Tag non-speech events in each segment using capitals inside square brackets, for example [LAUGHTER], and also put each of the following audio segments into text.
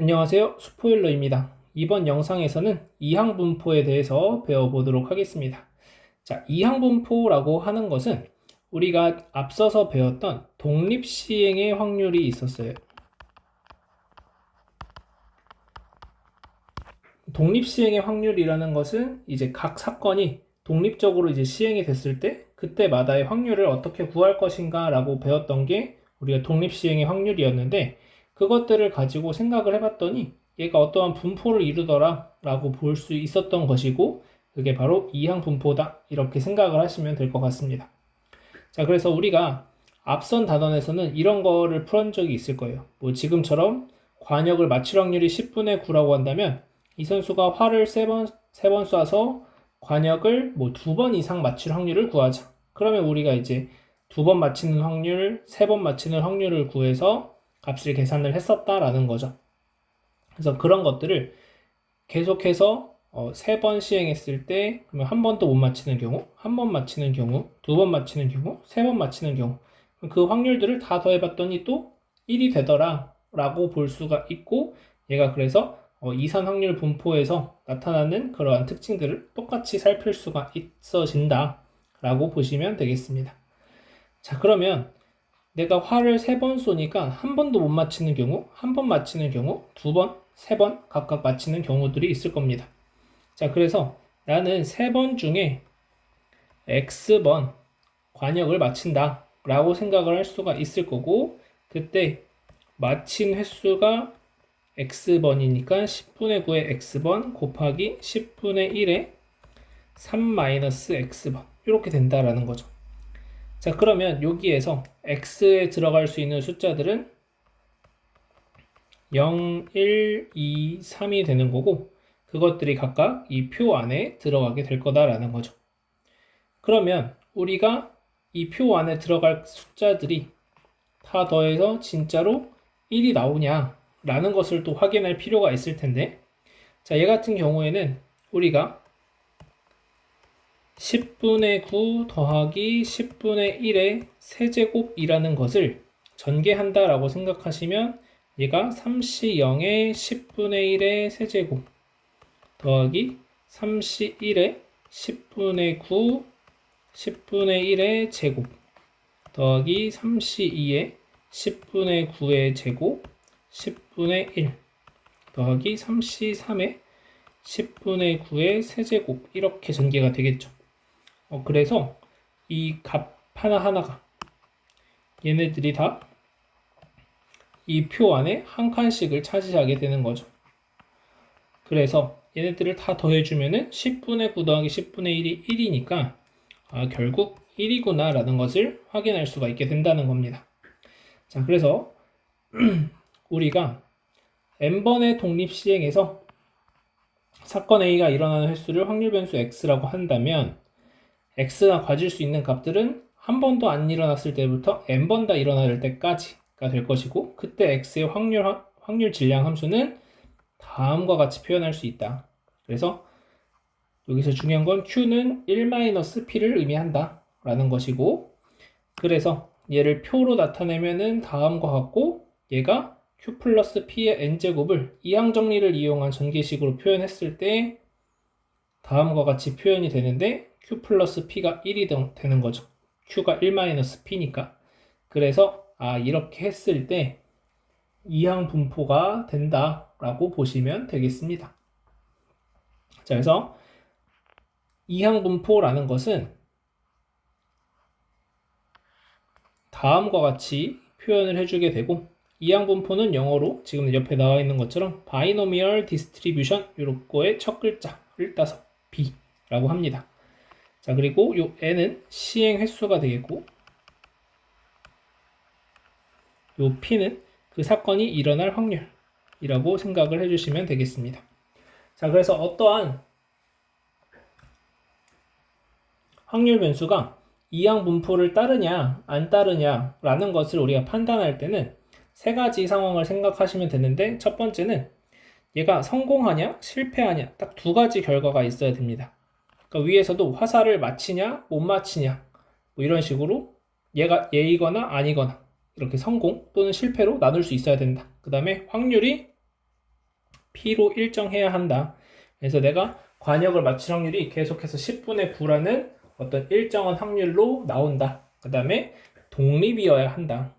안녕하세요. 스포일러입니다. 이번 영상에서는 이항분포에 대해서 배워보도록 하겠습니다. 자, 이항분포라고 하는 것은 우리가 앞서서 배웠던 독립시행의 확률이 있었어요. 독립시행의 확률이라는 것은 이제 각 사건이 독립적으로 이제 시행이 됐을 때 그때마다의 확률을 어떻게 구할 것인가 라고 배웠던 게 우리가 독립시행의 확률이었는데 그것들을 가지고 생각을 해봤더니 얘가 어떠한 분포를 이루더라 라고 볼 수 있었던 것이고 그게 바로 이항 분포다 이렇게 생각을 하시면 될 것 같습니다. 자 그래서 우리가 앞선 단원에서는 이런 거를 풀은 적이 있을 거예요. 뭐 지금처럼 관역을 맞출 확률이 10분의 9라고 한다면 이 선수가 활을 3번, 3번 쏴서 관역을 뭐 두 번 이상 맞출 확률을 구하자. 그러면 우리가 이제 두 번 맞히는 확률, 세 번 맞히는 확률을 구해서 값을 계산을 했었다라는 거죠. 그래서 그런 것들을 계속해서 어, 세 번 시행했을 때 그러면 한 번도 못 맞히는 경우, 한 번 맞히는 경우, 두 번 맞히는 경우, 세 번 맞히는 경우 그 확률들을 다 더해봤더니 또 1이 되더라 라고 볼 수가 있고 얘가 그래서 어, 이산 확률 분포에서 나타나는 그러한 특징들을 똑같이 살필 수가 있어진다 라고 보시면 되겠습니다. 자 그러면 내가 활을 세 번 쏘니까 한 번도 못 맞히는 경우, 한 번 맞히는 경우, 두 번, 세 번 각각 맞히는 경우들이 있을 겁니다. 자, 그래서 나는 세 번 중에 X번 관역을 맞힌다 라고 생각을 할 수가 있을 거고, 그때 맞힌 횟수가 X번이니까 10분의 9의 X번 곱하기 10분의 1의 3-X번. 이렇게 된다라는 거죠. 자, 그러면 여기에서 x에 들어갈 수 있는 숫자들은 0, 1, 2, 3이 되는 거고 그것들이 각각 이 표 안에 들어가게 될 거다라는 거죠. 그러면 우리가 이 표 안에 들어갈 숫자들이 다 더해서 진짜로 1이 나오냐 라는 것을 또 확인할 필요가 있을 텐데 자, 얘 같은 경우에는 우리가 10분의 9 더하기 10분의 1의 세제곱이라는 것을 전개한다 라고 생각하시면 얘가 3시 0의 10분의 1의 세제곱 더하기 3시 1의 10분의 9 10분의 1의 제곱 더하기 3시 2의 10분의 9의 제곱 10분의 1 더하기 3시 3의 10분의 9의 세제곱 이렇게 전개가 되겠죠. 어, 그래서 이 값 하나하나가 얘네들이 다 이 표 안에 한 칸씩을 차지하게 되는 거죠. 그래서 얘네들을 다 더해주면은 10분의 9 더하기 10분의 1이 1이니까 아, 결국 1이구나 라는 것을 확인할 수가 있게 된다는 겁니다. 자, 그래서 [CLEARS THROAT] 우리가 n번의 독립 시행에서 사건 A가 일어나는 횟수를 확률 변수 X라고 한다면 x가 가질 수 있는 값들은 한 번도 안 일어났을 때부터 n번 다 일어날 때까지가 될 것이고 그때 x의 확률 확률 질량 함수는 다음과 같이 표현할 수 있다. 그래서 여기서 중요한 건 q는 1-p를 의미한다 라는 것이고 그래서 얘를 표로 나타내면은 다음과 같고 얘가 q 플러스 p의 n제곱을 이항 정리를 이용한 전개식으로 표현했을 때 다음과 같이 표현이 되는데 q 플러스 p가 1이 되는 거죠. q가 1 마이너스 p니까. 그래서 아 이렇게 했을 때 이항 분포가 된다라고 보시면 되겠습니다. 자, 그래서 이항 분포라는 것은 다음과 같이 표현을 해주게 되고 이항 분포는 영어로 지금 옆에 나와 있는 것처럼 바이노미얼 디스트리뷰션 요거의 첫 글자를 따서 B라고 합니다. 자, 그리고 요 n은 시행 횟수가 되겠고 요 p는 그 사건이 일어날 확률이라고 생각을 해주시면 되겠습니다. 자, 그래서 어떠한 확률 변수가 이항 분포를 따르냐 안 따르냐 라는 것을 우리가 판단할 때는 세 가지 상황을 생각하시면 되는데 첫 번째는 얘가 성공하냐 실패하냐 딱 두 가지 결과가 있어야 됩니다. 그러니까 위에서도 화살을 맞히냐 못 맞히냐 뭐 이런 식으로 얘가 예이거나 아니거나 이렇게 성공 또는 실패로 나눌 수 있어야 된다. 그 다음에 확률이 P로 일정해야 한다. 그래서 내가 관역을 맞출 확률이 계속해서 10분의 9라는 어떤 일정한 확률로 나온다. 그 다음에 독립이어야 한다.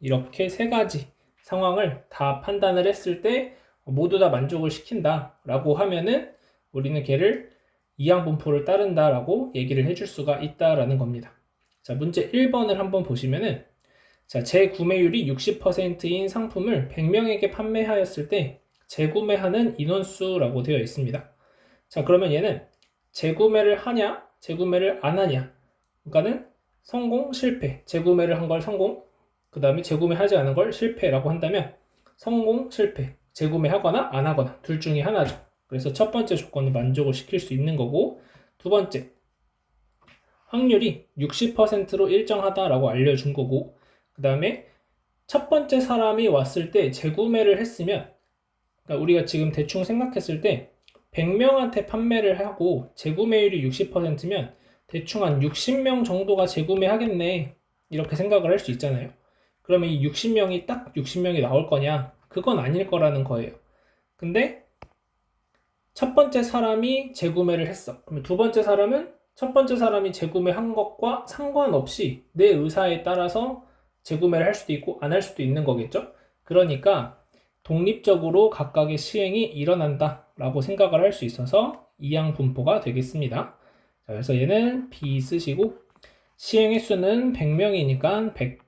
이렇게 세 가지 상황을 다 판단을 했을 때 모두 다 만족을 시킨다. 라고 하면은 우리는 걔를 이항분포를 따른다라고 얘기를 해줄 수가 있다라는 겁니다. 자, 문제 1번을 한번 보시면은 자, 재구매율이 60%인 상품을 100명에게 판매하였을 때 재구매하는 인원수라고 되어 있습니다. 자, 그러면 얘는 재구매를 하냐, 재구매를 안 하냐. 그러니까는 성공, 실패. 재구매를 한 걸 성공, 그 다음에 재구매하지 않은 걸 실패라고 한다면 성공, 실패. 재구매하거나 안 하거나 둘 중에 하나죠. 그래서 첫 번째 조건을 만족을 시킬 수 있는 거고 두 번째 확률이 60%로 일정하다라고 알려준 거고 그 다음에 첫 번째 사람이 왔을 때 재구매를 했으면 그러니까 우리가 지금 대충 생각했을 때 100명한테 판매를 하고 재구매율이 60%면 대충 한 60명 정도가 재구매하겠네 이렇게 생각을 할 수 있잖아요. 그러면 이 60명이 딱 60명이 나올 거냐? 그건 아닐 거라는 거예요. 근데 첫 번째 사람이 재구매를 했어. 그러면 두 번째 사람은 첫 번째 사람이 재구매한 것과 상관없이 내 의사에 따라서 재구매를 할 수도 있고 안 할 수도 있는 거겠죠? 그러니까 독립적으로 각각의 시행이 일어난다 라고 생각을 할 수 있어서 이항 분포가 되겠습니다. 자, 그래서 얘는 B 쓰시고 시행 횟수는 100명이니까 100.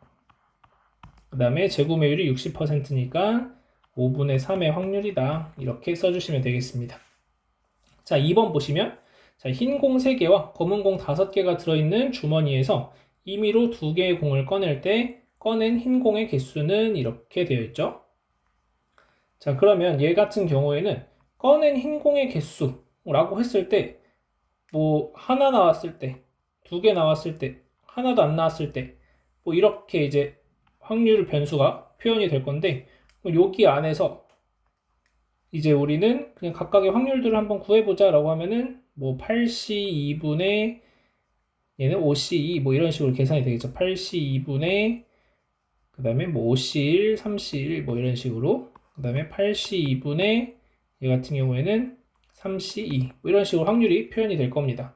그 다음에 재구매율이 60%니까 5분의 3의 확률이다. 이렇게 써주시면 되겠습니다. 자, 2번 보시면 자, 흰 공 3개와 검은 공 5개가 들어있는 주머니에서 임의로 2개의 공을 꺼낼 때 꺼낸 흰 공의 개수는 이렇게 되어 있죠. 자, 그러면 얘 같은 경우에는 꺼낸 흰 공의 개수라고 했을 때, 뭐, 하나 나왔을 때, 두 개 나왔을 때, 하나도 안 나왔을 때, 뭐, 이렇게 이제 확률 변수가 표현이 될 건데, 뭐 여기 안에서 이제 우리는 그냥 각각의 확률들을 한번 구해보자 라고 하면은, 뭐, 8C2분의 얘는 5C2 뭐 이런 식으로 계산이 되겠죠. 8C2분의 그 다음에 뭐 5C1, 3C1 뭐 이런 식으로 그 다음에 8C2분의 얘 같은 경우에는 3C2 뭐 이런 식으로 확률이 표현이 될 겁니다.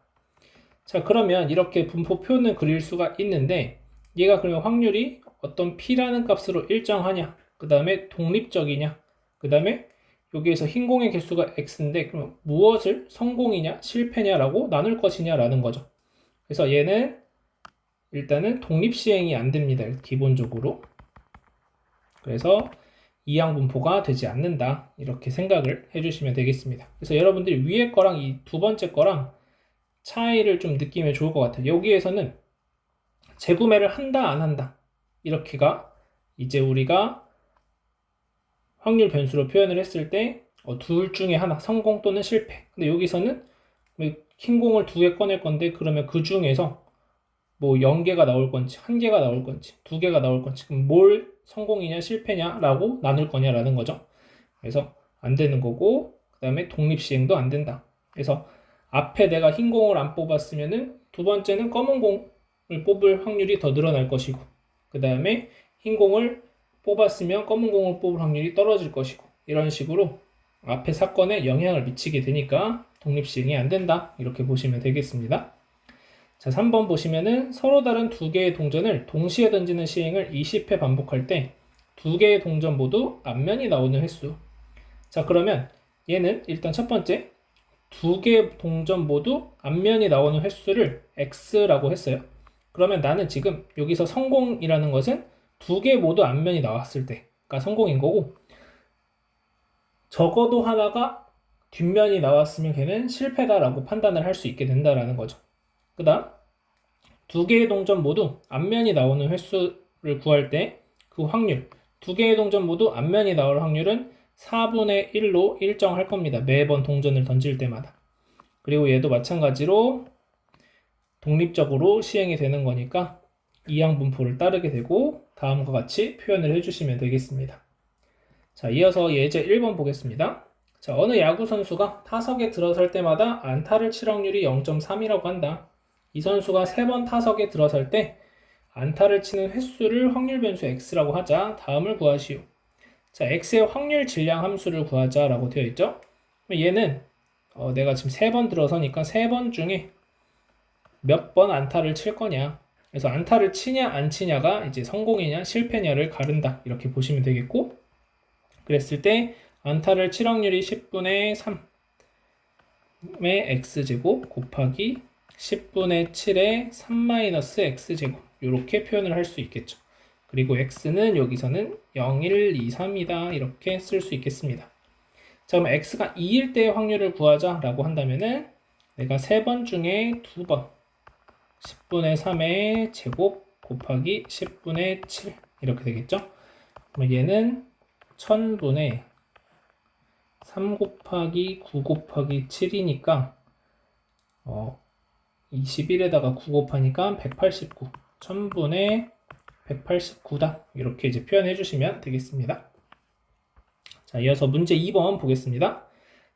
자 그러면 이렇게 분포 표현을 그릴 수가 있는데 얘가 그러면 확률이 어떤 P라는 값으로 일정하냐 그 다음에 독립적이냐 그 다음에 여기에서 흰 공의 개수가 X인데 그럼 무엇을 성공이냐 실패냐라고 나눌 것이냐라는 거죠. 그래서 얘는 일단은 독립 시행이 안 됩니다. 기본적으로. 그래서 이항분포가 되지 않는다. 이렇게 생각을 해주시면 되겠습니다. 그래서 여러분들이 위에 거랑 이 두 번째 거랑 차이를 좀 느끼면 좋을 것 같아요. 여기에서는 재구매를 한다, 안 한다. 이렇게가 이제 우리가 확률 변수로 표현을 했을 때 어, 둘 중에 하나, 성공 또는 실패. 근데 여기서는 흰 공을 두 개 꺼낼 건데 그러면 그 중에서 뭐 0개가 나올 건지, 1개가 나올 건지, 2개가 나올 건지, 그럼 뭘 성공이냐, 실패냐라고 나눌 거냐라는 거죠. 그래서 안 되는 거고, 그 다음에 독립시행도 안 된다. 그래서 앞에 내가 흰 공을 안 뽑았으면은 두 번째는 검은 공을 뽑을 확률이 더 늘어날 것이고, 그 다음에 흰 공을 뽑았으면 검은 공을 뽑을 확률이 떨어질 것이고, 이런 식으로 앞에 사건에 영향을 미치게 되니까 독립시행이 안 된다. 이렇게 보시면 되겠습니다. 자, 3번 보시면은 서로 다른 두 개의 동전을 동시에 던지는 시행을 20회 반복할 때 두 개의 동전 모두 앞면이 나오는 횟수. 자, 그러면 얘는 일단 첫 번째 두 개의 동전 모두 앞면이 나오는 횟수를 x라고 했어요. 그러면 나는 지금 여기서 성공이라는 것은 두 개 모두 앞면이 나왔을 때가 성공인 거고 적어도 하나가 뒷면이 나왔으면 걔는 실패다라고 판단을 할 수 있게 된다라는 거죠. 그 다음 두 개의 동전 모두 앞면이 나오는 횟수를 구할 때 그 확률 두 개의 동전 모두 앞면이 나올 확률은 4분의 1로 일정할 겁니다. 매번 동전을 던질 때마다. 그리고 얘도 마찬가지로 독립적으로 시행이 되는 거니까 이항 분포를 따르게 되고 다음과 같이 표현을 해주시면 되겠습니다. 자, 이어서 예제 1번 보겠습니다. 자, 어느 야구 선수가 타석에 들어설 때마다 안타를 칠 확률이 0.3이라고 한다. 이 선수가 3번 타석에 들어설 때 안타를 치는 횟수를 확률 변수 x라고 하자. 다음을 구하시오. 자, x의 확률 질량 함수를 구하자라고 되어 있죠. 얘는 어, 내가 지금 세번 들어서니까 세번 중에 몇 번 안타를 칠 거냐. 그래서 안타를 치냐 안 치냐가 이제 성공이냐 실패냐를 가른다. 이렇게 보시면 되겠고. 그랬을 때 안타를 칠 확률이 10분의 3의 x제곱 곱하기 10분의 7의 3-x제곱 이렇게 표현을 할 수 있겠죠. 그리고 x는 여기서는 0, 1, 2, 3이다 이렇게 쓸 수 있겠습니다. 자 그럼 x가 2일 때의 확률을 구하자 라고 한다면은 내가 세번 중에 두번 10분의 3의 제곱 곱하기 10분의 7 이렇게 되겠죠? 그럼 얘는 1000분의 3 곱하기 9 곱하기 7이니까 어, 21에다가 9 곱하니까 189 1000분의 189다 이렇게 이제 표현해 주시면 되겠습니다. 자 이어서 문제 2번 보겠습니다.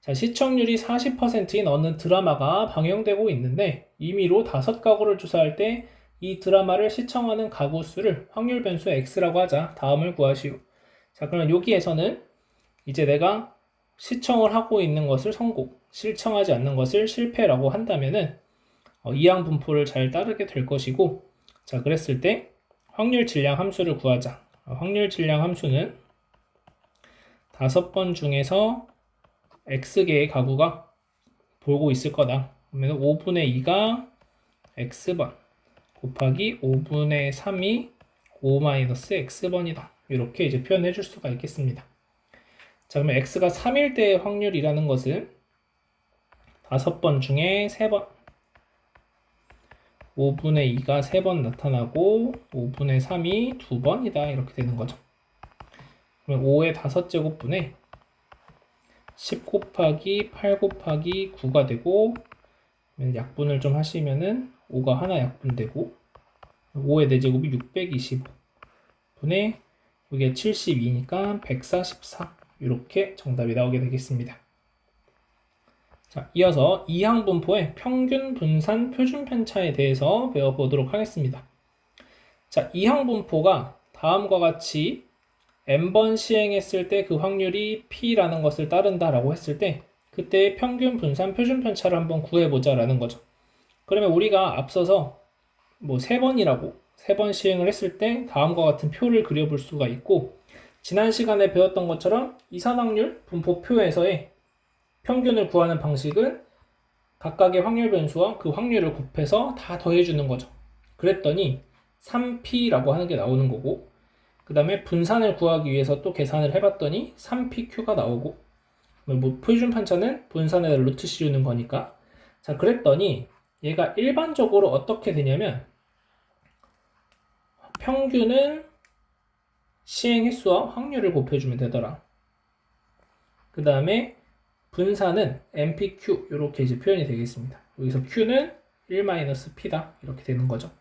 자, 시청률이 40%인 어느 드라마가 방영되고 있는데 임의로 다섯 가구를 조사할 때 이 드라마를 시청하는 가구 수를 확률 변수 x라고 하자. 다음을 구하시오. 자, 그러면 여기에서는 이제 내가 시청을 하고 있는 것을 성공, 실청하지 않는 것을 실패라고 한다면은 어, 이항 분포를 잘 따르게 될 것이고, 자, 그랬을 때 확률 질량 함수를 구하자. 어, 확률 질량 함수는 다섯 번 중에서 x개의 가구가 보고 있을 거다. 그러면 5분의 2가 x번 곱하기 5분의 3이 5-x번이다. 이렇게 이제 표현해 줄 수가 있겠습니다. 자, 그러면 x가 3일 때의 확률이라는 것은 5번 중에 3번 5분의 2가 3번 나타나고 5분의 3이 2번이다. 이렇게 되는 거죠. 그러면 5의 5제곱분에 10 곱하기 8 곱하기 9가 되고 약분을 좀 하시면은 5가 하나 약분되고 5의 4제곱이 625 분의 이게 72니까 144 이렇게 정답이 나오게 되겠습니다. 자, 이어서 이항 분포의 평균 분산 표준 편차에 대해서 배워보도록 하겠습니다. 자, 이항 분포가 다음과 같이 n번 시행했을 때 그 확률이 p라는 것을 따른다라고 했을 때 그때 평균 분산 표준 편차를 한번 구해보자라는 거죠. 그러면 우리가 앞서서 뭐 세 번이라고 세 번 시행을 했을 때 다음과 같은 표를 그려볼 수가 있고 지난 시간에 배웠던 것처럼 이산확률 분포표에서의 평균을 구하는 방식은 각각의 확률 변수와 그 확률을 곱해서 다 더해주는 거죠. 그랬더니 3p라고 하는 게 나오는 거고 그 다음에 분산을 구하기 위해서 또 계산을 해봤더니 3pq가 나오고 뭐 표준 편차는 분산에다 루트 씌우는 거니까. 자 그랬더니 얘가 일반적으로 어떻게 되냐면 평균은 시행 횟수와 확률을 곱해주면 되더라. 그 다음에 분산은 npq 이렇게 이제 표현이 되겠습니다. 여기서 q는 1-p다 이렇게 되는 거죠.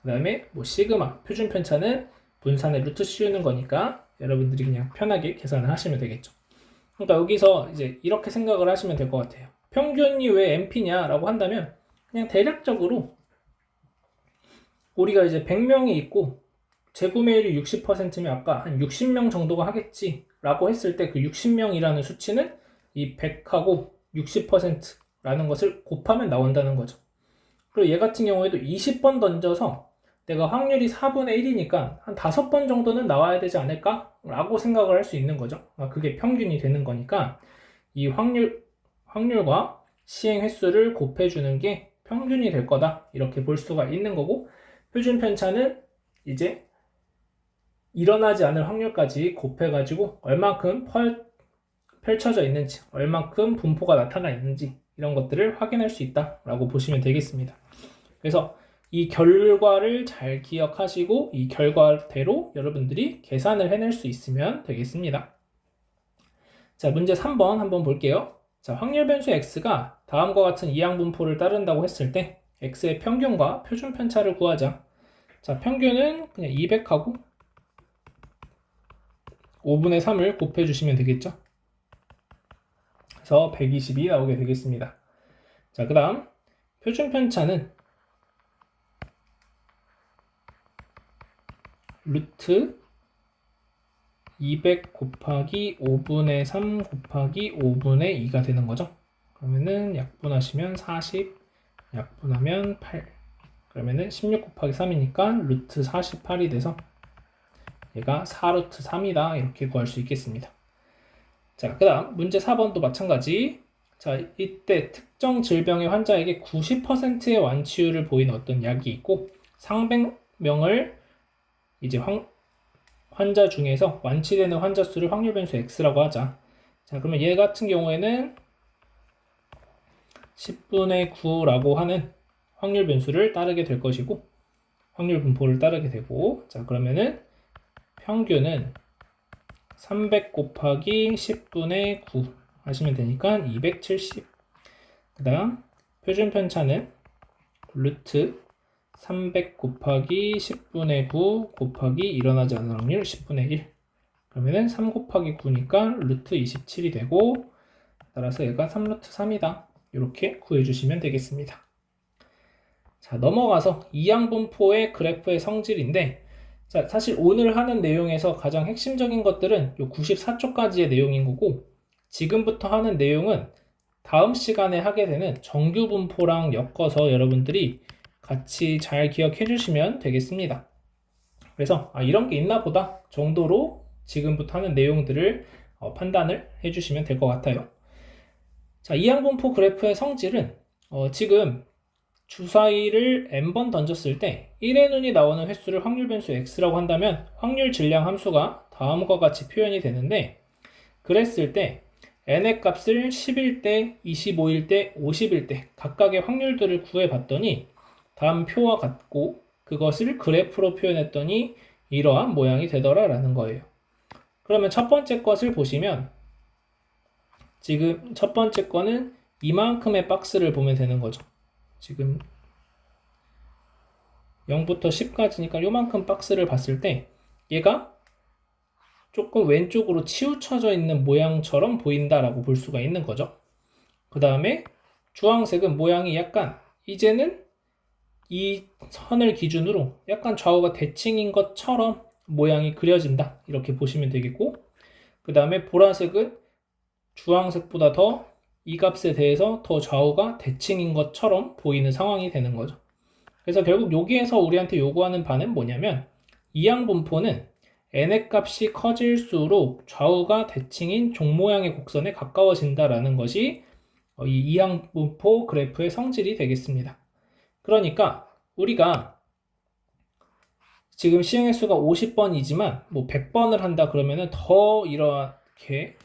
그 다음에 뭐 시그마 표준 편차는 분산에 루트 씌우는 거니까 여러분들이 그냥 편하게 계산을 하시면 되겠죠. 그러니까 여기서 이제 이렇게 생각을 하시면 될 것 같아요. 평균이 왜 NP냐라고 한다면 그냥 대략적으로 우리가 이제 100명이 있고 재구매율이 60%면 아까 한 60명 정도가 하겠지라고 했을 때 그 60명이라는 수치는 이 100하고 60%라는 것을 곱하면 나온다는 거죠. 그리고 얘 같은 경우에도 20번 던져서 내가 확률이 4분의 1이니까 한 5번 정도는 나와야 되지 않을까? 라고 생각을 할 수 있는 거죠. 아, 그게 평균이 되는 거니까 이 확률, 확률과 시행 횟수를 곱해주는 게 평균이 될 거다. 이렇게 볼 수가 있는 거고 표준 편차는 이제 일어나지 않을 확률까지 곱해가지고 얼만큼 펄, 펼쳐져 있는지, 얼만큼 분포가 나타나 있는지 이런 것들을 확인할 수 있다라고 보시면 되겠습니다. 그래서 이 결과를 잘 기억하시고 이 결과대로 여러분들이 계산을 해낼 수 있으면 되겠습니다. 자, 문제 3번 한번 볼게요. 자, 확률 변수 x가 다음과 같은 이항 분포를 따른다고 했을 때 x의 평균과 표준 편차를 구하자. 자, 평균은 그냥 200하고 5분의 3을 곱해 주시면 되겠죠? 그래서 120이 나오게 되겠습니다. 자, 그 다음 표준 편차는 루트 200 곱하기 5분의 3 곱하기 5분의 2가 되는 거죠. 그러면은 약분하시면 40, 약분하면 8. 그러면은 16 곱하기 3이니까 루트 48이 돼서 얘가 4루트 3이다. 이렇게 구할 수 있겠습니다. 자, 그 다음 문제 4번도 마찬가지. 자, 이때 특정 질병의 환자에게 90%의 완치율을 보이는 어떤 약이 있고 300명을 이제 환, 환자 중에서 완치되는 환자 수를 확률 변수 x라고 하자. 자, 그러면 얘 같은 경우에는 10분의 9라고 하는 확률 변수를 따르게 될 것이고 확률 분포를 따르게 되고 자, 그러면은 평균은 300 곱하기 10분의 9 하시면 되니까 270. 그 다음 표준 편차는 루트 300 곱하기 10분의 9 곱하기 일어나지 않을 확률 10분의 1. 그러면은 3 곱하기 9니까 루트 27이 되고 따라서 얘가 3루트 3이다. 이렇게 구해주시면 되겠습니다. 자 넘어가서 이항분포의 그래프의 성질인데 자 사실 오늘 하는 내용에서 가장 핵심적인 것들은 요 94초까지의 내용인 거고 지금부터 하는 내용은 다음 시간에 하게 되는 정규 분포랑 엮어서 여러분들이 같이 잘 기억해 주시면 되겠습니다. 그래서 아, 이런 게 있나 보다 정도로 지금부터 하는 내용들을 어, 판단을 해 주시면 될 것 같아요. 자, 이항분포 그래프의 성질은 어, 지금 주사위를 n번 던졌을 때 1의 눈이 나오는 횟수를 확률 변수 x라고 한다면 확률 질량 함수가 다음과 같이 표현이 되는데 그랬을 때 n의 값을 10일 때, 25일 때, 50일 때 각각의 확률들을 구해봤더니 다음 표와 같고 그것을 그래프로 표현했더니 이러한 모양이 되더라 라는 거예요. 그러면 첫 번째 것을 보시면 지금 첫 번째 거는 이만큼의 박스를 보면 되는 거죠. 지금 0부터 10까지니까 요만큼 박스를 봤을 때 얘가 조금 왼쪽으로 치우쳐져 있는 모양처럼 보인다라고 볼 수가 있는 거죠. 그 다음에 주황색은 모양이 약간 이제는 이 선을 기준으로 약간 좌우가 대칭인 것처럼 모양이 그려진다. 이렇게 보시면 되겠고 그 다음에 보라색은 주황색보다 더 이 값에 대해서 더 좌우가 대칭인 것처럼 보이는 상황이 되는 거죠. 그래서 결국 여기에서 우리한테 요구하는 바는 뭐냐면 이항분포는 n의 값이 커질수록 좌우가 대칭인 종 모양의 곡선에 가까워진다라는 것이 어, 이 이항분포 그래프의 성질이 되겠습니다. 그러니까 우리가 지금 시행의 수가 50번이지만 뭐 100번을 한다 그러면은 더 이렇게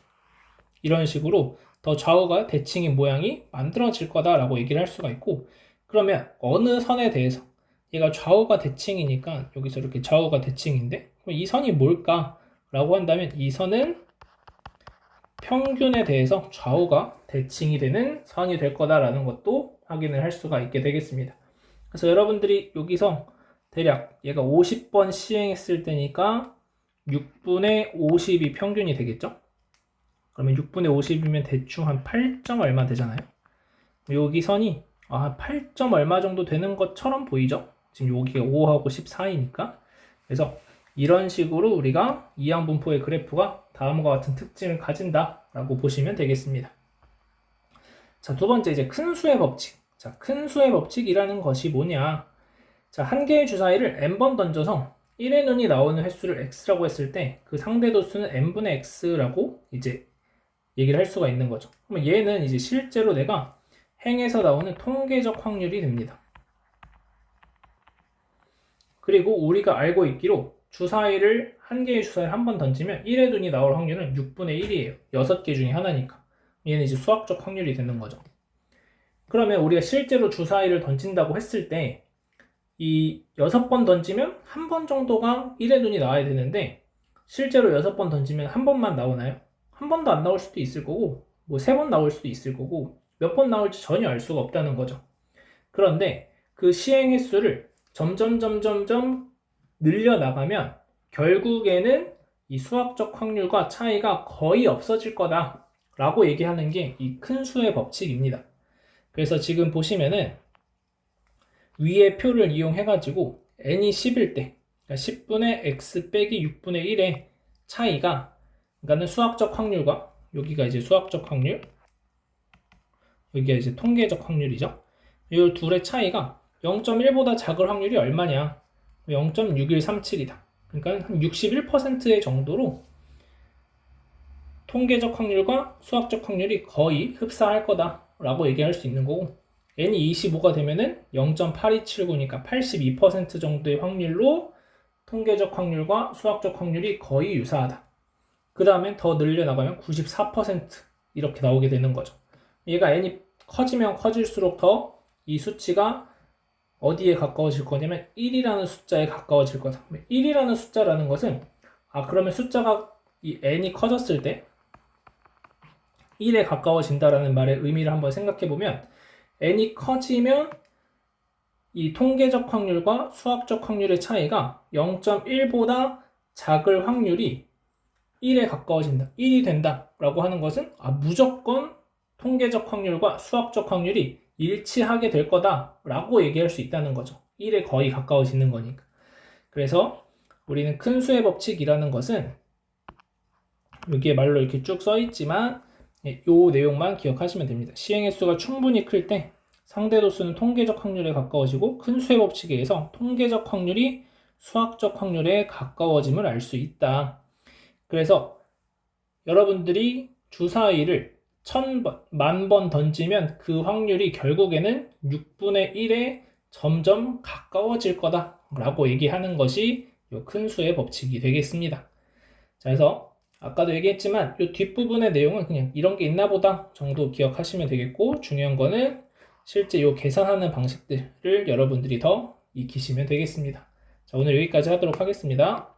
이런 식으로 더 좌우가 대칭인 모양이 만들어질 거다라고 얘기를 할 수가 있고 그러면 어느 선에 대해서 얘가 좌우가 대칭이니까 여기서 이렇게 좌우가 대칭인데 이 선이 뭘까? 라고 한다면 이 선은 평균에 대해서 좌우가 대칭이 되는 선이 될 거다라는 것도 확인을 할 수가 있게 되겠습니다. 그래서 여러분들이 여기서 대략 얘가 50번 시행했을 때니까 6분의 50이 평균이 되겠죠? 그러면 6분의 50이면 대충 한 8점 얼마 되잖아요. 여기 선이 아, 8점 얼마 정도 되는 것처럼 보이죠? 지금 여기가 5하고 14이니까. 그래서 이런 식으로 우리가 이항분포의 그래프가 다음과 같은 특징을 가진다라고 보시면 되겠습니다. 자, 두 번째 이제 큰 수의 법칙. 자, 큰 수의 법칙이라는 것이 뭐냐? 자, 한 개의 주사위를 n번 던져서 1의 눈이 나오는 횟수를 x라고 했을 때 그 상대 도수는 n분의 x라고 이제 얘기를 할 수가 있는 거죠. 그러면 얘는 이제 실제로 내가 행에서 나오는 통계적 확률이 됩니다. 그리고 우리가 알고 있기로 주사위를 한 개의 주사위를 한 번 던지면 1의 눈이 나올 확률은 6분의 1이에요. 6개 중에 하나니까. 얘는 이제 수학적 확률이 되는 거죠. 그러면 우리가 실제로 주사위를 던진다고 했을 때이 6번 던지면 한 번 정도가 1의 눈이 나와야 되는데 실제로 6번 던지면 한 번만 나오나요? 한 번도 안 나올 수도 있을 거고 뭐 세 번 나올 수도 있을 거고 몇 번 나올지 전혀 알 수가 없다는 거죠. 그런데 그 시행 횟수를 점점 점점점 늘려 나가면 결국에는 이 수학적 확률과 차이가 거의 없어질 거다라고 얘기하는 게 이 큰 수의 법칙입니다. 그래서 지금 보시면은 위의 표를 이용해 가지고 n이 10일 때 그러니까 10분의 x 빼기 6분의 1에 차이가 그러니까는 수학적 확률과 여기가 이제 수학적 확률 여기가 이제 통계적 확률이죠. 이 둘의 차이가 0.1보다 작을 확률이 얼마냐? 0.6137이다. 그러니까 한 61%의 정도로 통계적 확률과 수학적 확률이 거의 흡사할 거다 라고 얘기할 수 있는 거고 n이 25가 되면은 0.8279니까 82% 정도의 확률로 통계적 확률과 수학적 확률이 거의 유사하다. 그 다음에 더 늘려나가면 94% 이렇게 나오게 되는 거죠. 얘가 n이 커지면 커질수록 더 이 수치가 어디에 가까워질 거냐면 1이라는 숫자에 가까워질 거다. 1이라는 숫자라는 것은 아 그러면 숫자가 이 n이 커졌을 때 1에 가까워진다라는 말의 의미를 한번 생각해 보면 n이 커지면 이 통계적 확률과 수학적 확률의 차이가 0.1보다 작을 확률이 1에 가까워진다. 1이 된다라고 하는 것은 아, 무조건 통계적 확률과 수학적 확률이 일치하게 될 거다라고 얘기할 수 있다는 거죠. 1에 거의 가까워지는 거니까. 그래서 우리는 큰 수의 법칙이라는 것은 여기에 말로 이렇게 쭉 써 있지만 이 내용만 기억하시면 됩니다. 시행의 수가 충분히 클 때 상대 도 수는 통계적 확률에 가까워지고 큰 수의 법칙에 의해서 통계적 확률이 수학적 확률에 가까워짐을 알 수 있다. 그래서 여러분들이 주사위를 천 번, 만 번 던지면 그 확률이 결국에는 6분의 1에 점점 가까워질 거다라고 얘기하는 것이 이 큰 수의 법칙이 되겠습니다. 자, 그래서 아까도 얘기했지만 이 뒷부분의 내용은 그냥 이런 게 있나 보다 정도 기억하시면 되겠고 중요한 거는 실제 이 계산하는 방식들을 여러분들이 더 익히시면 되겠습니다. 자, 오늘 여기까지 하도록 하겠습니다.